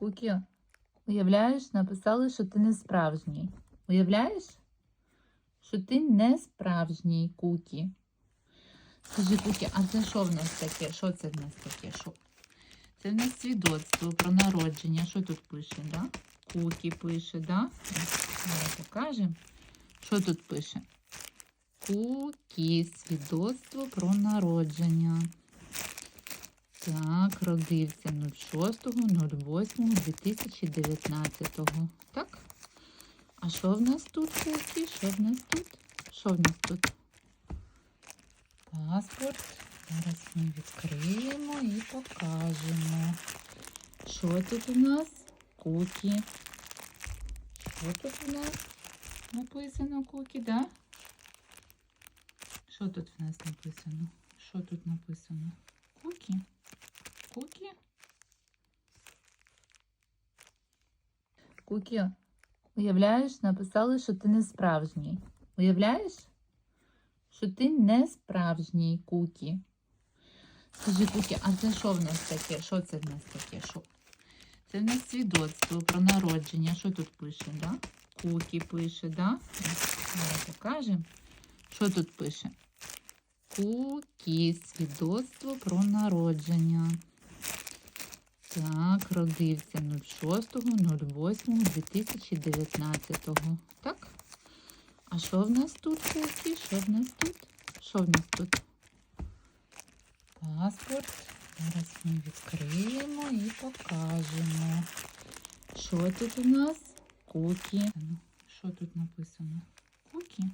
Кукі, уявляєш, написали, що ти не справжній. Уявляєш? Що ти не справжній Кукі. Скажи, Кукі, а це що в нас таке? Що це в нас таке? Що? Це в нас свідоцтво про народження. Що тут пише, да? Кукі пише, да? Давай покажемо. Що тут пише? Кукі, свідоцтво про народження. Так, родився 06.08.2019. Так? А що в нас тут? Що в нас тут? Що в нас тут? Паспорт. Зараз ми відкриємо і покажемо. Що тут у нас? Кукі. Що тут у нас написано Кукі, да? Що тут в нас написано? Що тут написано? Кукі? Кукі? Кукі, уявляєш, написали, що ти не справжній. Уявляєш? Що ти не справжній Кукі. Скажи, Кукі, а це що в нас таке? Що це в нас таке? Що? Це в нас свідоцтво про народження. Що тут пише, да? Кукі пише, да? Давай покажемо. Що тут пише? Кукі, свідоцтво про народження. Так, родився 06.08.2019. Так? А що в нас тут, Кукі? Що в нас тут? Що в нас тут? Паспорт. Зараз ми відкриємо і покажемо. Що тут у нас? Кукі. Ну, Що тут написано? Кукі?